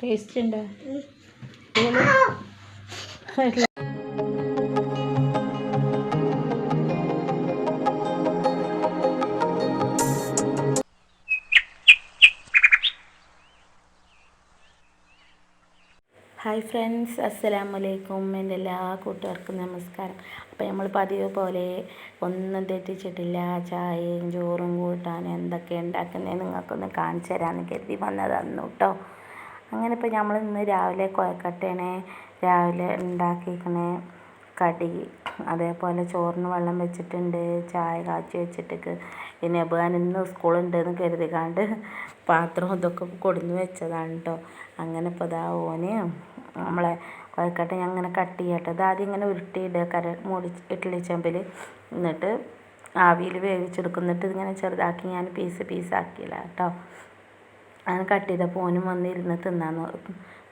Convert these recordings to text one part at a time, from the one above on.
Taste ഉണ്ടോ hi friends അസ്സലാം വലൈക്കും എന്റെ എല്ലാ കൂട്ടുകാർക്കും നമസ്കാരം. അപ്പോൾ നമ്മൾ പതിവ് പോലെ ഒന്നും തെറ്റിച്ചിട്ടില്ല. ചായയും ചോറും കൂട്ടാനും എന്തൊക്കെ ഉണ്ടാക്കുന്നത് നിങ്ങൾക്കൊന്ന് കാണിച്ചു തരാമെന്ന് കരുതി വന്നതാണ് കേട്ടോ. അങ്ങനെ ഇപ്പോൾ നമ്മൾ ഇന്ന് രാവിലെ കൊഴക്കട്ടേനെ രാവിലെ ഉണ്ടാക്കിക്കണേ കടി അതേപോലെ ചോറിന് വെള്ളം വെച്ചിട്ടുണ്ട് ചായ കാച്ചി വെച്ചിട്ട് പിന്നെ അബാൻ ഇന്ന് സ്കൂളുണ്ടെന്ന് കരുതിക്കാണ്ട് പാത്രം ഇതൊക്കെ കൊടുന്ന് വെച്ചതാണ് കേട്ടോ അങ്ങനെ ഇപ്പോൾ ഇതാ ഓന് നമ്മളെ കൊഴക്കട്ട ഞാൻ അങ്ങനെ കട്ട് ചെയ്യട്ടെ. ഇത് ആദ്യം ഇങ്ങനെ ഉരുട്ടിയിടുക കര മൂടി ഇഡ്ഡലി ചെമ്പിൽ എന്നിട്ട് ആവിയിൽ വേവിച്ചെടുക്കും. എന്നിട്ട് ഇതിങ്ങനെ ചെറുതാക്കി ഞാൻ പീസ് പീസാക്കിയില്ല കേട്ടോ അങ്ങനെ കട്ട് ചെയ്തപ്പോൾ ഓനും വന്നിരുന്ന് തിന്നാൻ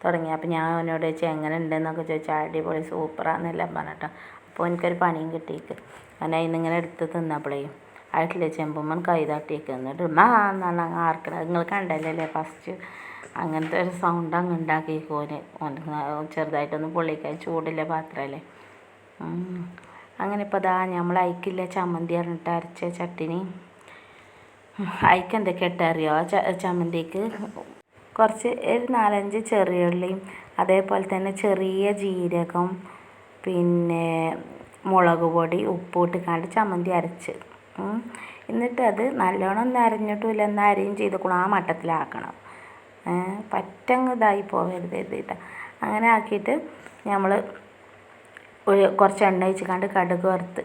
തുടങ്ങി. അപ്പോൾ ഞാൻ അവനോട് ചോദിച്ചു എങ്ങനെ ഉണ്ടെന്നൊക്കെ ചോദിച്ചാൽ അടിപൊളി സൂപ്പറാന്നെല്ലാം പറഞ്ഞിട്ടോ. അപ്പോൾ എനിക്കൊരു പണിയും കിട്ടിയിട്ട് അവൻ അതിനിങ്ങനെ എടുത്ത് തിന്നപ്പോഴേ ആയിട്ടില്ല ചെമ്പുമ്മൻ കൈ തട്ടിയേക്ക്. എന്നിട്ട് മാ എന്നാണ് അങ്ങ് ആർക്കണത് നിങ്ങൾ കണ്ടല്ലേ ഫസ്റ്റ് അങ്ങനത്തെ ഒരു സൗണ്ട് അങ്ങ് ഉണ്ടാക്കിക്കോന് ചെറുതായിട്ടൊന്ന് പൊള്ളിക്കാൻ ചൂടില്ല പാത്രമല്ലേ അങ്ങനെ ഇപ്പോൾ അതാ നമ്മൾ അയക്കില്ല ചമ്മന്തി പറഞ്ഞിട്ട് അരച്ച ചട്ടിനി. അയക്ക് എന്തൊക്കെ ഇട്ടറിയോ ചമ്മന്തിക്ക് കുറച്ച് ഒരു നാലഞ്ച് ചെറിയ ഉള്ളിയും അതേപോലെ തന്നെ ചെറിയ ജീരകം പിന്നെ മുളക് പൊടി ഉപ്പിട്ട് കണ്ട് ചമ്മന്തി അരച്ച്. എന്നിട്ട് അത് നല്ലോണം ഒന്നും അരഞ്ഞിട്ടുമില്ല എന്നാൽ അരയും ചെയ്തേക്കണം ആ മട്ടത്തിലാക്കണം. പറ്റങ്ങ് ഇതായി പോകരുത് എഴുതിയിട്ട് അങ്ങനെ ആക്കിയിട്ട് നമ്മൾ കുറച്ച് എണ്ണ ഒഴിച്ചിക്കാണ്ട് കടുക് വറുത്ത്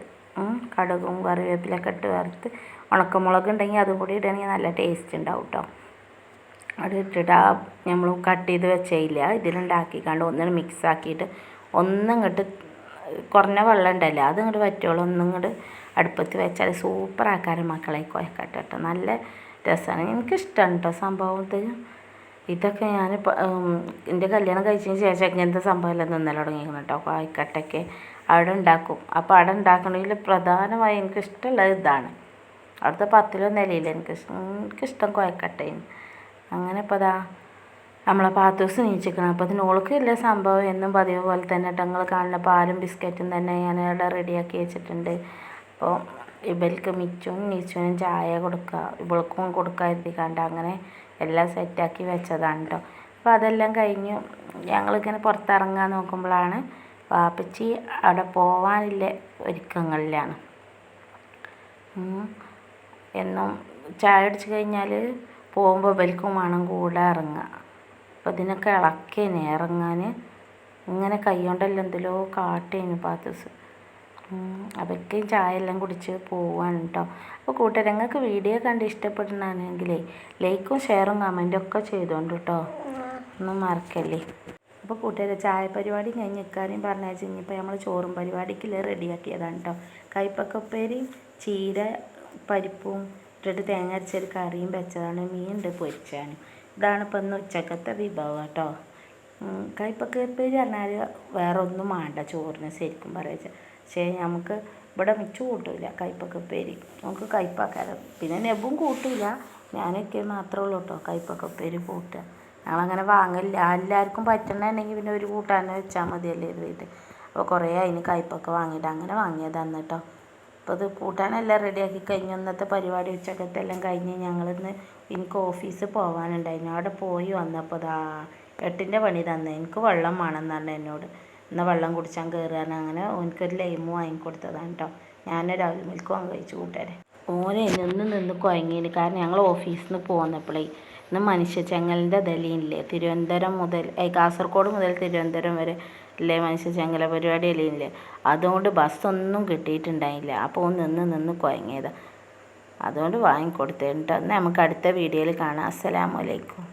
കടുകും കറിവേപ്പിലൊക്കെ ഇട്ട് വറുത്ത് ഉണക്കമുളക് ഉണ്ടെങ്കിൽ അതും കൂടി ഇടുകയാണെങ്കിൽ നല്ല ടേസ്റ്റ് ഉണ്ടാവും കേട്ടോ അത് ഇട്ടിട്ട് ആ നമ്മൾ കട്ട് ചെയ്ത് വെച്ചില്ല ഇതിലുണ്ടാക്കിക്കാണ്ട് ഒന്നിനും മിക്സ് ആക്കിയിട്ട് കുറഞ്ഞ വെള്ളം ഉണ്ടല്ലോ അത് ഇങ്ങോട്ട് പറ്റുള്ളൂ അടുപ്പത്ത് വെച്ചാൽ സൂപ്പർ ആക്കാരം മക്കളെ കൊയക്കട്ടെ കേട്ടോ നല്ല രസമാണ് എനിക്കിഷ്ടമാണ് കേട്ടോ സംഭവം ഇത്. ഇതൊക്കെ ഞാൻ എന്റെ കല്യാണം കഴിച്ചതിന് ശേഷം ഇങ്ങനത്തെ സംഭവമെല്ലാം നിന്നല തുടങ്ങിയിരിക്കുന്നു കേട്ടോ. കായ്ക്കട്ടയ്ക്ക് അവിടെ ഉണ്ടാക്കും. അപ്പോൾ അവിടെ ഉണ്ടാക്കണമെങ്കിൽ പ്രധാനമായി എനിക്കിഷ്ടമുള്ളത് ഇതാണ്. അവിടുത്തെ പത്തിലോ നിലയില്ല എനിക്ക് എനിക്കിഷ്ടം കൊയക്കട്ടയും. അങ്ങനെ ഇപ്പോൾ അതാ നമ്മളെ പാത്തൂസ് നീച്ചിക്കണം അപ്പോൾ അതിന് ഓൾക്ക് ഇല്ല സംഭവം എന്നും പതിവ് പോലെ തന്നെ ഞങ്ങൾ കാണുന്ന പാലും ബിസ്ക്കറ്റും തന്നെ ഞാൻ അവിടെ റെഡിയാക്കി വെച്ചിട്ടുണ്ട്. അപ്പോൾ ഇവൾക്ക് മിച്ചും നീച്ചുവിനും ചായ കൊടുക്കുക ഇവൾക്കും കൊടുക്കുക എഴുതിക്കാണ്ട് അങ്ങനെ എല്ലാം സെറ്റാക്കി വെച്ചതാണ് കേട്ടോ അപ്പോൾ അതെല്ലാം കഴിഞ്ഞ്. ഞങ്ങളിങ്ങനെ പുറത്തിറങ്ങാൻ നോക്കുമ്പോഴാണ് വാപ്പച്ചി അവിടെ പോവാനില്ല ഒരുക്കങ്ങളിലാണ്. എന്നും ചായ അടിച്ച് കഴിഞ്ഞാൽ പോകുമ്പോൾ ഇവൽക്കും വേണം കൂടെ ഇറങ്ങുക അപ്പോൾ ഇതിനൊക്കെ ഇളക്കേനെ ഇറങ്ങാൻ ഇങ്ങനെ കൈ കൊണ്ടല്ല എന്തെല്ലോ കാട്ടേനു പാത്തൂസ് അവർക്ക് ചായ എല്ലാം കുടിച്ച് പോവാണ് കേട്ടോ അപ്പോൾ കൂട്ടുകാരങ്ങൾക്ക് വീഡിയോ കണ്ട് ഇഷ്ടപ്പെടുന്നതാണെങ്കിലേ ലൈക്കും ഷെയറും കമന്റും ഒക്കെ ചെയ്തോണ്ട് കേട്ടോ ഒന്നും മറക്കല്ലേ. അപ്പോൾ കൂട്ടുകാരെ ചായ പരിപാടി കഴിഞ്ഞ് നിൽക്കാനും പറഞ്ഞാൽ ഇനിയിപ്പോൾ നമ്മൾ ചോറും പരിപാടിക്ക് റെഡിയാക്കിയതാണ് കേട്ടോ കൈപ്പക്കപ്പേരി ചീര പരിപ്പും ഇട്ടിട്ട് തേങ്ങ അരച്ചൊരു കറിയും വെച്ചതാണ് മീനുണ്ട് പൊരിച്ചാണ്. ഇതാണ് ഇപ്പം ഇന്ന് ഉച്ചക്കത്തെ വിഭവം കേട്ടോ കൈപ്പക്കപ്പേരി പറഞ്ഞാൽ വേറെ ഒന്നും വേണ്ട ചോറിന് ശരിക്കും പറയുക പക്ഷേ നമുക്ക് ഇവിടെ മിച്ചു കൂട്ടില്ല കയ്പ്പൊക്കെ ഉപ്പേരി. നമുക്ക് കയ്പ്പാക്കാതെ പിന്നെ നെബും കൂട്ടില്ല ഞാനൊക്കെ മാത്രമേ ഉള്ളൂ കേട്ടോ കയ്പ്പൊക്കെ ഉപ്പേരി കൂട്ടുക ഞങ്ങളങ്ങനെ വാങ്ങില്ല എല്ലാവർക്കും പറ്റണമെന്നുണ്ടെങ്കിൽ പിന്നെ ഒരു കൂട്ടാനെ വെച്ചാൽ മതിയല്ലേ എഴുതിയിട്ട് അപ്പോൾ കുറേ അതിന് കയ്പ്പൊക്കെ വാങ്ങിയിട്ട് അങ്ങനെ വാങ്ങിയതാണ് കേട്ടോ അപ്പോൾ ഇത് കൂട്ടാനെല്ലാം റെഡിയാക്കി കഴിഞ്ഞു ഇന്നത്തെ പരിപാടി ഉച്ചക്കത്തെ എല്ലാം കഴിഞ്ഞ് ഞങ്ങളിന്ന് എനിക്ക് ഓഫീസിൽ പോകാനുണ്ടായിരുന്നു അവിടെ പോയി വന്നപ്പോൾ ദാ എട്ടിന്റെ പണി തന്നെ. എനിക്ക് വെള്ളം വേണം എന്നാണ് എന്നോട്. എന്നാൽ വെള്ളം കുടിച്ചാൽ കയറുകയാണ് അങ്ങനെ ഓനക്കൊരു ലൈമ് വാങ്ങിക്കൊടുത്തതാണ് കേട്ടോ ഞാൻ രാവിലെ മിൽക്ക് വാങ്ങി കഴിച്ചു കൂട്ടരെ ഓനെ നിന്ന് നിന്ന് കുഴങ്ങിയിന് കാരണം ഞങ്ങൾ ഓഫീസിൽ നിന്ന് പോന്നപ്പോഴേ ഇന്ന് മനുഷ്യ ചെങ്ങലിന്റെ ദലീനില്ലേ തിരുവനന്തപുരം മുതൽ കാസർഗോഡ് മുതൽ തിരുവനന്തപുരം വരെ ഇല്ലേ മനുഷ്യ ചെങ്ങല പരിപാടി അല്ലേ അതുകൊണ്ട് ബസ്സൊന്നും കിട്ടിയിട്ടുണ്ടായില്ല. അപ്പോൾ ഓൻ നിന്ന് നിന്ന് കുഴങ്ങിയതാണ് അതുകൊണ്ട് വാങ്ങിക്കൊടുത്തേട്ടോ എന്നാൽ നമുക്ക് അടുത്ത വീഡിയോയിൽ കാണാം. അസ്സലാമലൈക്കും